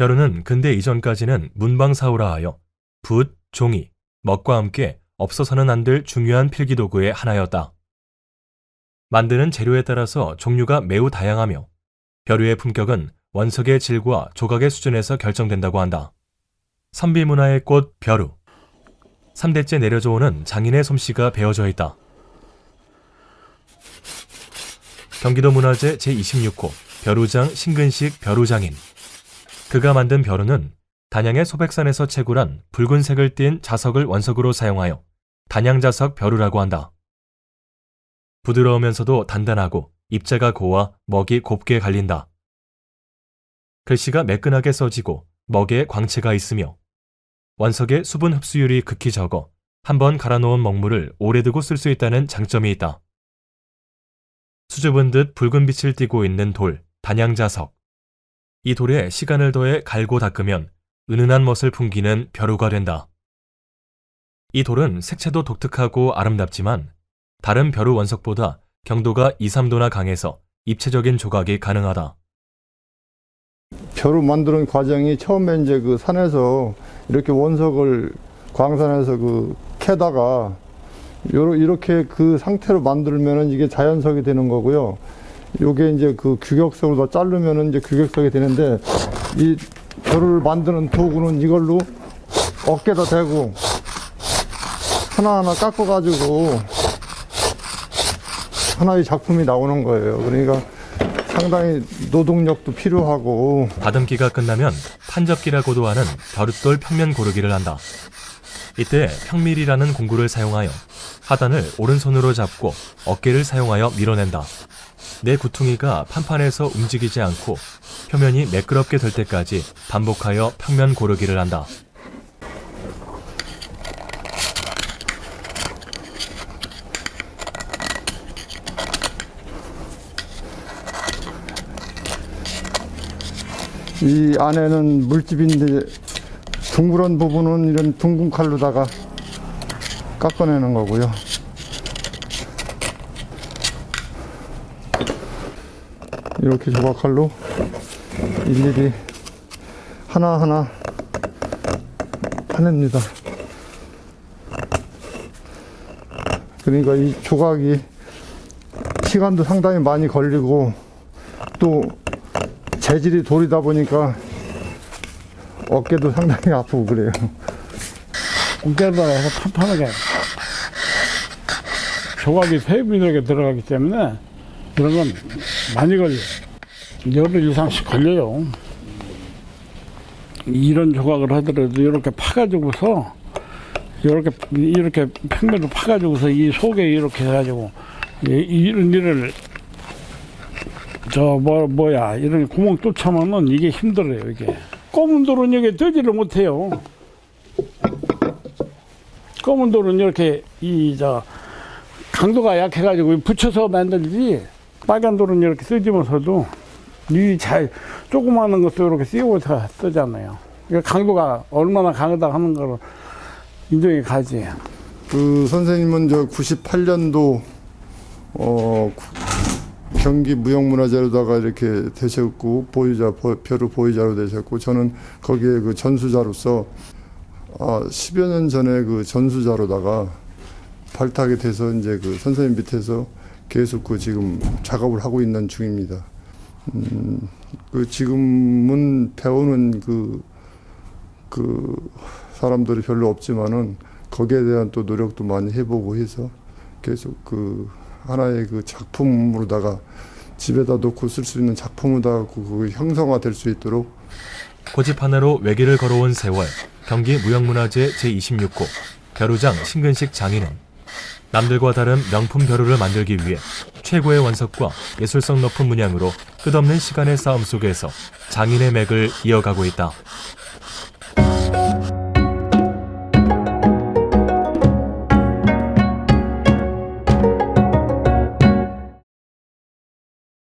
벼루는 근대 이전까지는 문방사우라 하여 붓, 종이, 먹과 함께 없어서는 안 될 중요한 필기도구의 하나였다. 만드는 재료에 따라서 종류가 매우 다양하며 벼루의 품격은 원석의 질과 조각의 수준에서 결정된다고 한다. 선비 문화의 꽃 벼루. 3대째 내려져 오는 장인의 솜씨가 배어져 있다. 경기도 문화재 제26호 벼루장 신근식 벼루장인. 그가 만든 벼루는 단양의 소백산에서 채굴한 붉은색을 띤 자석을 원석으로 사용하여 단양자석 벼루라고 한다. 부드러우면서도 단단하고 입자가 고와 먹이 곱게 갈린다. 글씨가 매끈하게 써지고 먹에 광채가 있으며 원석의 수분 흡수율이 극히 적어 한 번 갈아놓은 먹물을 오래 두고 쓸 수 있다는 장점이 있다. 수줍은 듯 붉은 빛을 띠고 있는 돌, 단양자석. 이 돌에 시간을 더해 갈고 닦으면 은은한 멋을 풍기는 벼루가 된다. 이 돌은 색채도 독특하고 아름답지만 다른 벼루 원석보다 경도가 2, 3도나 강해서 입체적인 조각이 가능하다. 벼루 만드는 과정이 처음에 이제 그 산에서 이렇게 원석을 광산에서 그 캐다가 요러- 이렇게 그 상태로 만들면은 이게 자연석이 되는 거고요. 요게 이제 그 규격석으로 다 자르면은 이제 규격석이 되는데 이 벼루를 만드는 도구는 이걸로 어깨다 대고 하나하나 깎아가지고 하나의 작품이 나오는 거예요. 그러니까 상당히 노동력도 필요하고 다듬기가 끝나면 판접기라고도 하는 벼룻돌 평면 고르기를 한다. 이때 평밀이라는 공구를 사용하여 하단을 오른손으로 잡고 어깨를 사용하여 밀어낸다. 내 구퉁이가 판판에서 움직이지 않고 표면이 매끄럽게 될 때까지 반복하여 평면 고르기를 한다. 이 안에는 물집인데 둥그런 부분은 이런 둥근 칼로다가 깎아내는 거고요. 이렇게 조각칼로 일일이 하나하나 파냅니다. 그러니까 이 조각이 시간도 상당히 많이 걸리고 또 재질이 돌이다 보니까 어깨도 상당히 아프고 그래요. 해서 판판하게 조각이 세밀하게 들어가기 때문에 건 많이 걸려. 열흘 이상씩 걸려요. 이런 조각을 하더라도 이렇게 파가지고서 이렇게 이렇게 평면을 파가지고서 이 속에 이렇게 해가지고 이- 이런 일을 저 뭐 뭐야 이런 구멍 뚫자면은 이게 힘들어요 이게 검은 돌은 여기 뜨지를 못해요. 검은 돌은 이렇게 이 저 강도가 약해가지고 붙여서 만들지 빨간 돌은 이렇게 쓰지면서도 이잘 조그마한 것도 이렇게 씌워서 쓰잖아요. 그러니까 강도가 얼마나 강하다 하는 거를 인정이 가지. 그 선생님은 저 98년도 어 구- 경기 무형문화재로다가 이렇게 되셨고 보유자 보- 벼루 보유자로 되셨고 저는 거기에 그 전수자로서 아 10여 년 전에 그 전수자로다가 발탁이 돼서 이제 그 선생님 밑에서 계속 그 지금 작업을 하고 있는 중입니다. 음, 그 지금은 배우는 그, 그 사람들이 별로 없지만은 거기에 대한 또 노력도 많이 해보고 해서 계속 그 하나의 그 작품으로다가 집에다 놓고 쓸 수 있는 작품으로다가 그, 그 형성화될 수 있도록 고집 하나로 외길을 걸어온 세월, 경기 무형문화재 제26호 벼루장 신근식 장인은 남들과 다른 명품 벼루를 만들기 위해 최고의 원석과 예술성 높은 문양으로 끝없는 시간의 싸움 속에서 장인의 맥을 이어가고 있다.